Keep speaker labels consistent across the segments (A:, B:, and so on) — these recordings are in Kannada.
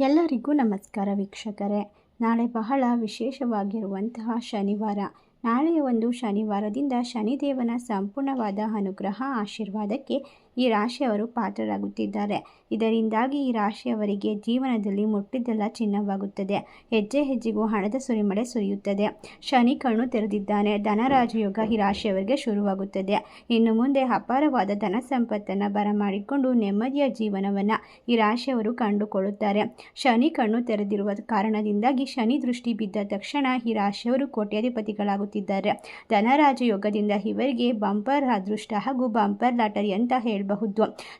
A: ಎಲ್ಲರಿಗೂ ನಮಸ್ಕಾರ ವೀಕ್ಷಕರೇ. ನಾಳೆ ಬಹಳ ವಿಶೇಷವಾಗಿರುವಂತಹ ಶನಿವಾರ. ನಾಳೆಯ ಒಂದು ಶನಿವಾರದಿಂದ ಶನಿದೇವನ ಸಂಪೂರ್ಣವಾದ ಅನುಗ್ರಹ ಆಶೀರ್ವಾದಕ್ಕೆ ಈ ರಾಶಿಯವರು ಪಾತ್ರರಾಗುತ್ತಿದ್ದಾರೆ. ಇದರಿಂದಾಗಿ ಈ ರಾಶಿಯವರಿಗೆ ಜೀವನದಲ್ಲಿ ಮುಟ್ಟಿದ್ದೆಲ್ಲ ಚಿನ್ನವಾಗುತ್ತದೆ. ಹೆಜ್ಜೆ ಹೆಜ್ಜೆಗೂ ಹಣದ ಸುರಿಮಳೆ ಸುರಿಯುತ್ತದೆ. ಶನಿ ಕಣ್ಣು ತೆರೆದಿದ್ದಾನೆ. ಧನರಾಜಯೋಗ ಈ ರಾಶಿಯವರಿಗೆ ಶುರುವಾಗುತ್ತದೆ. ಇನ್ನು ಮುಂದೆ ಅಪಾರವಾದ ಧನ ಸಂಪತ್ತನ್ನು ಬರಮಾಡಿಕೊಂಡು ನೆಮ್ಮದಿಯ ಜೀವನವನ್ನು ಈ ರಾಶಿಯವರು ಕಂಡುಕೊಳ್ಳುತ್ತಾರೆ. ಶನಿ ಕಣ್ಣು ತೆರೆದಿರುವ ಕಾರಣದಿಂದಾಗಿ ಶನಿ ದೃಷ್ಟಿ ಬಿದ್ದ ತಕ್ಷಣ ಈ ರಾಶಿಯವರು ಕೋಟ್ಯಾಧಿಪತಿಗಳಾಗುತ್ತಿದ್ದಾರೆ. ಧನರಾಜ ಯೋಗದಿಂದ ಇವರಿಗೆ ಬಂಪರ್ ಅದೃಷ್ಟ ಹಾಗೂ ಬಂಪರ್ ಲಾಟರಿ ಅಂತ ಹೇಳಬಹುದು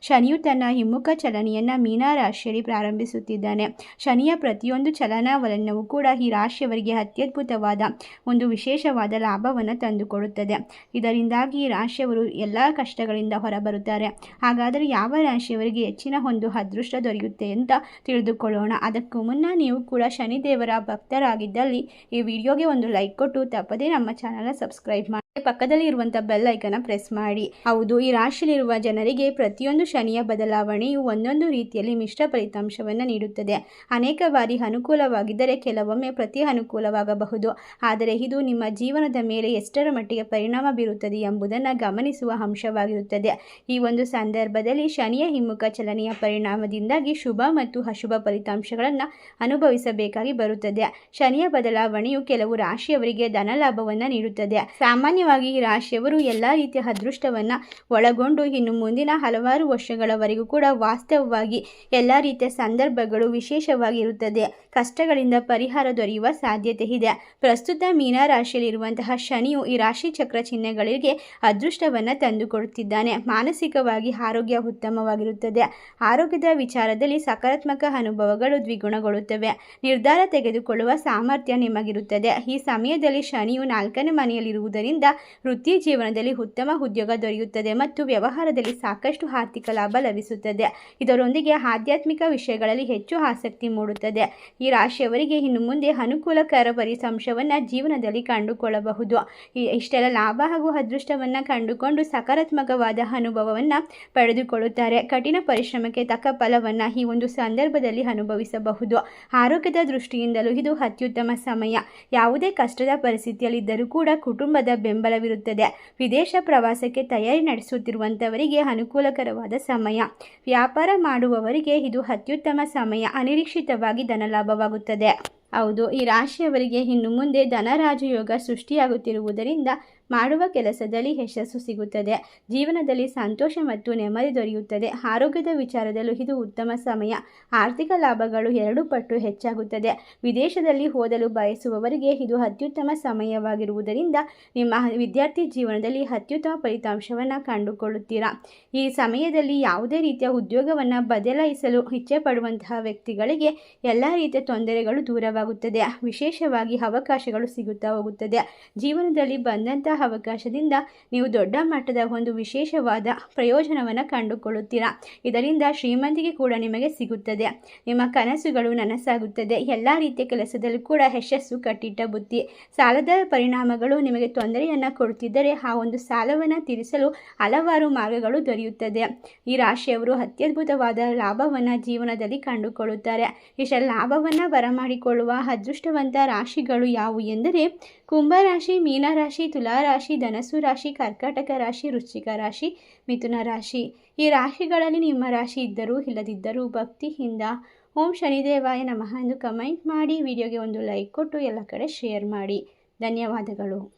A: ಶನಿಯು ತನ್ನ ಹಿಮ್ಮುಖ ಚಲನೆಯನ್ನು ಮೀನಾ ರಾಶಿಯಲ್ಲಿ ಪ್ರಾರಂಭಿಸುತ್ತಿದ್ದಾನೆ. ಶನಿಯ ಪ್ರತಿಯೊಂದು ಚಲನವಲನವೂ ಕೂಡ ಈ ರಾಶಿಯವರಿಗೆ ಅತ್ಯದ್ಭುತವಾದ ಒಂದು ವಿಶೇಷವಾದ ಲಾಭವನ್ನು ತಂದುಕೊಡುತ್ತದೆ. ಇದರಿಂದಾಗಿ ಈ ರಾಶಿಯವರು ಎಲ್ಲ ಕಷ್ಟಗಳಿಂದ ಹೊರಬರುತ್ತಾರೆ. ಹಾಗಾದರೆ ಯಾವ ರಾಶಿಯವರಿಗೆ ಹೆಚ್ಚಿನ ಒಂದು ಅದೃಷ್ಟ ದೊರೆಯುತ್ತೆ ಅಂತ ತಿಳಿದುಕೊಳ್ಳೋಣ. ಅದಕ್ಕೂ ಮುನ್ನ ನೀವು ಕೂಡ ಶನಿದೇವರ ಭಕ್ತರಾಗಿದ್ದಲ್ಲಿ ಈ ವಿಡಿಯೋಗೆ ಒಂದು ಲೈಕ್ ಕೊಟ್ಟು ತಪ್ಪದೇ ನಮ್ಮ ಚಾನಲ್ನ ಸಬ್ಸ್ಕ್ರೈಬ್ ಮಾಡಿ ಪಕ್ಕದಲ್ಲಿ ಇರುವಂಥ ಬೆಲ್ ಐಕನ್ನ ಪ್ರೆಸ್ ಮಾಡಿ. ಹೌದು, ಈ ರಾಶಿಯಲ್ಲಿರುವ ಜನರಿಗೆ ಪ್ರತಿಯೊಂದು ಶನಿಯ ಬದಲಾವಣೆಯು ಒಂದೊಂದು ರೀತಿಯಲ್ಲಿ ಮಿಶ್ರ ಫಲಿತಾಂಶವನ್ನು ನೀಡುತ್ತದೆ. ಅನೇಕ ಬಾರಿ ಅನುಕೂಲವಾಗಿದ್ದರೆ ಕೆಲವೊಮ್ಮೆ ಪ್ರತಿ ಅನುಕೂಲವಾಗಬಹುದು ಆದರೆ ಇದು ನಿಮ್ಮ ಜೀವನದ ಮೇಲೆ ಎಷ್ಟರ ಮಟ್ಟಿಗೆ ಪರಿಣಾಮ ಬೀರುತ್ತದೆ ಎಂಬುದನ್ನು ಗಮನಿಸುವ ಅಂಶವಾಗಿರುತ್ತದೆ. ಈ ಒಂದು ಸಂದರ್ಭದಲ್ಲಿ ಶನಿಯ ಹಿಮ್ಮುಖ ಚಲನೆಯ ಪರಿಣಾಮದಿಂದಾಗಿ ಶುಭ ಮತ್ತು ಅಶುಭ ಫಲಿತಾಂಶಗಳನ್ನು ಅನುಭವಿಸಬೇಕಾಗಿ ಬರುತ್ತದೆ. ಶನಿಯ ಬದಲಾವಣೆಯು ಕೆಲವು ರಾಶಿಯವರಿಗೆ ಧನಲಾಭವನ್ನು ನೀಡುತ್ತದೆ. ಸಾಮಾನ್ಯವಾಗಿ ಈ ರಾಶಿಯವರು ಎಲ್ಲ ರೀತಿಯ ಅದೃಷ್ಟವನ್ನು ಒಳಗೊಂಡು ಇನ್ನು ಮುಂದಿನ ಹಲವಾರು ವರ್ಷಗಳವರೆಗೂ ಕೂಡ ವಾಸ್ತವವಾಗಿ ಎಲ್ಲ ರೀತಿಯ ಸಂದರ್ಭಗಳು ವಿಶೇಷವಾಗಿರುತ್ತದೆ. ಕಷ್ಟಗಳಿಂದ ಪರಿಹಾರ ದೊರೆಯುವ ಸಾಧ್ಯತೆ ಇದೆ. ಪ್ರಸ್ತುತ ಮೀನ ರಾಶಿಯಲ್ಲಿರುವಂತಹ ಶನಿಯು ಈ ರಾಶಿ ಚಕ್ರ ಚಿಹ್ನೆಗಳಿಗೆ ಅದೃಷ್ಟವನ್ನು ತಂದುಕೊಡುತ್ತಿದ್ದಾನೆ. ಮಾನಸಿಕವಾಗಿ ಆರೋಗ್ಯ ಉತ್ತಮವಾಗಿರುತ್ತದೆ. ಆರೋಗ್ಯದ ವಿಚಾರದಲ್ಲಿ ಸಕಾರಾತ್ಮಕ ಅನುಭವಗಳು ದ್ವಿಗುಣಗೊಳ್ಳುತ್ತವೆ. ನಿರ್ಧಾರ ತೆಗೆದುಕೊಳ್ಳುವ ಸಾಮರ್ಥ್ಯ ನಿಮಗಿರುತ್ತದೆ. ಈ ಸಮಯದಲ್ಲಿ ಶನಿಯು ನಾಲ್ಕನೇ ಮನೆಯಲ್ಲಿರುವುದರಿಂದ ವೃತ್ತಿ ಜೀವನದಲ್ಲಿ ಉತ್ತಮ ಉದ್ಯೋಗ ದೊರೆಯುತ್ತದೆ ಮತ್ತು ವ್ಯವಹಾರದಲ್ಲಿ ಸಾಕಷ್ಟು ಆರ್ಥಿಕ ಲಾಭ ಲಭಿಸುತ್ತದೆ. ಇದರೊಂದಿಗೆ ಆಧ್ಯಾತ್ಮಿಕ ವಿಷಯಗಳಲ್ಲಿ ಹೆಚ್ಚು ಆಸಕ್ತಿ ಮೂಡುತ್ತದೆ. ಈ ರಾಶಿಯವರಿಗೆ ಇನ್ನು ಮುಂದೆ ಅನುಕೂಲಕರ ಪರಿಸಂಶವನ್ನು ಜೀವನದಲ್ಲಿ ಕಂಡುಕೊಳ್ಳಬಹುದು. ಇಷ್ಟೆಲ್ಲ ಲಾಭ ಹಾಗೂ ಅದೃಷ್ಟವನ್ನು ಕಂಡುಕೊಂಡು ಸಕಾರಾತ್ಮಕವಾದ ಅನುಭವವನ್ನು ಪಡೆದುಕೊಳ್ಳುತ್ತಾರೆ. ಕಠಿಣ ಪರಿಶ್ರಮಕ್ಕೆ ತಕ್ಕ ಫಲವನ್ನು ಈ ಒಂದು ಸಂದರ್ಭದಲ್ಲಿ ಅನುಭವಿಸಬಹುದು. ಆರೋಗ್ಯದ ದೃಷ್ಟಿಯಿಂದಲೂ ಇದು ಅತ್ಯುತ್ತಮ ಸಮಯ. ಯಾವುದೇ ಕಷ್ಟದ ಪರಿಸ್ಥಿತಿಯಲ್ಲಿದ್ದರೂ ಕೂಡ ಕುಟುಂಬದ ಬೆಂಬಲವಿರುತ್ತದೆ. ವಿದೇಶ ಪ್ರವಾಸಕ್ಕೆ ತಯಾರಿ ನಡೆಸುತ್ತಿರುವಂಥವರಿಗೆ ಅನುಕೂಲಕರವಾದ ಸಮಯ. ವ್ಯಾಪಾರ ಮಾಡುವವರಿಗೆ ಇದು ಅತ್ಯುತ್ತಮ ಸಮಯ. ಅನಿರೀಕ್ಷಿತವಾಗಿ ಧನಲಾಭವಾಗುತ್ತದೆ. ಹೌದು, ಈ ರಾಶಿಯವರಿಗೆ ಇನ್ನು ಮುಂದೆ ಧನರಾಜಯೋಗ ಸೃಷ್ಟಿಯಾಗುತ್ತಿರುವುದರಿಂದ ಮಾಡುವ ಕೆಲಸದಲ್ಲಿ ಯಶಸ್ಸು ಸಿಗುತ್ತದೆ. ಜೀವನದಲ್ಲಿ ಸಂತೋಷ ಮತ್ತು ನೆಮ್ಮದಿ ದೊರೆಯುತ್ತದೆ. ಆರೋಗ್ಯದ ವಿಚಾರದಲ್ಲೂ ಇದು ಉತ್ತಮ ಸಮಯ. ಆರ್ಥಿಕ ಲಾಭಗಳು ಎರಡು ಪಟ್ಟು ಹೆಚ್ಚಾಗುತ್ತದೆ. ವಿದೇಶದಲ್ಲಿ ಓದಲು ಬಯಸುವವರಿಗೆ ಇದು ಅತ್ಯುತ್ತಮ ಸಮಯವಾಗಿರುವುದರಿಂದ ನಿಮ್ಮ ವಿದ್ಯಾರ್ಥಿ ಜೀವನದಲ್ಲಿ ಅತ್ಯುತ್ತಮ ಫಲಿತಾಂಶವನ್ನು ಕಂಡುಕೊಳ್ಳುತ್ತೀರಾ? ಈ ಸಮಯದಲ್ಲಿ ಯಾವುದೇ ರೀತಿಯ ಉದ್ಯೋಗವನ್ನು ಬದಲಾಯಿಸಲು ಇಚ್ಛೆ ಪಡುವಂತಹ ವ್ಯಕ್ತಿಗಳಿಗೆ ಎಲ್ಲ ರೀತಿಯ ತೊಂದರೆಗಳು ದೂರವಾಗುತ್ತದೆ ವಿಶೇಷವಾಗಿ ಅವಕಾಶಗಳು ಸಿಗುತ್ತಾ ಹೋಗುತ್ತದೆ. ಜೀವನದಲ್ಲಿ ಬಂದಂತಹ ಅವಕಾಶದಿಂದ ನೀವು ದೊಡ್ಡ ಮಟ್ಟದ ಒಂದು ವಿಶೇಷವಾದ ಪ್ರಯೋಜನವನ್ನು ಕಂಡುಕೊಳ್ಳುತ್ತೀರಾ. ಇದರಿಂದ ಶ್ರೀಮಂತಿಗೆ ಕೂಡ ನಿಮಗೆ ಸಿಗುತ್ತದೆ. ನಿಮ್ಮ ಕನಸುಗಳು ನನಸಾಗುತ್ತದೆ. ಎಲ್ಲ ರೀತಿಯ ಕೆಲಸದಲ್ಲೂ ಕೂಡ ಯಶಸ್ಸು ಕಟ್ಟಿಟ್ಟ ಬುದ್ಧಿ. ಸಾಲದ ಪರಿಣಾಮಗಳು ನಿಮಗೆ ತೊಂದರೆಯನ್ನು ಕೊಡುತ್ತಿದ್ದರೆ ಆ ಒಂದು ಸಾಲವನ್ನು ತೀರಿಸಲು ಹಲವಾರು ಮಾರ್ಗಗಳು ದೊರೆಯುತ್ತದೆ. ಈ ರಾಶಿಯವರು ಅತ್ಯದ್ಭುತವಾದ ಲಾಭವನ್ನು ಜೀವನದಲ್ಲಿ ಕಂಡುಕೊಳ್ಳುತ್ತಾರೆ. ಇಷ್ಟ ಲಾಭವನ್ನು ಬರಮಾಡಿಕೊಳ್ಳುವ ಅದೃಷ್ಟವಂತ ರಾಶಿಗಳು ಯಾವುವು ಎಂದರೆ ಕುಂಭರಾಶಿ, ಮೀನರಾಶಿ, ತುಲಾರಾಶಿ ಧನಸು ರಾಶಿ, ಕರ್ಕಾಟಕ ರಾಶಿ, ವೃಶ್ಚಿಕ ರಾಶಿ, ಮಿಥುನ ರಾಶಿ. ಈ ರಾಶಿಗಳಲ್ಲಿ ನಿಮ್ಮ ರಾಶಿ ಇದ್ದರೂ ಇಲ್ಲದಿದ್ದರೂ ಭಕ್ತಿಯಿಂದ ಓಂ ಶನಿದೇವಾಯ ನಮಃ ಎಂದು ಕಮೆಂಟ್ ಮಾಡಿ, ವಿಡಿಯೋಗೆ ಒಂದು ಲೈಕ್ ಕೊಟ್ಟು ಎಲ್ಲ ಕಡೆ ಶೇರ್ ಮಾಡಿ. ಧನ್ಯವಾದಗಳು.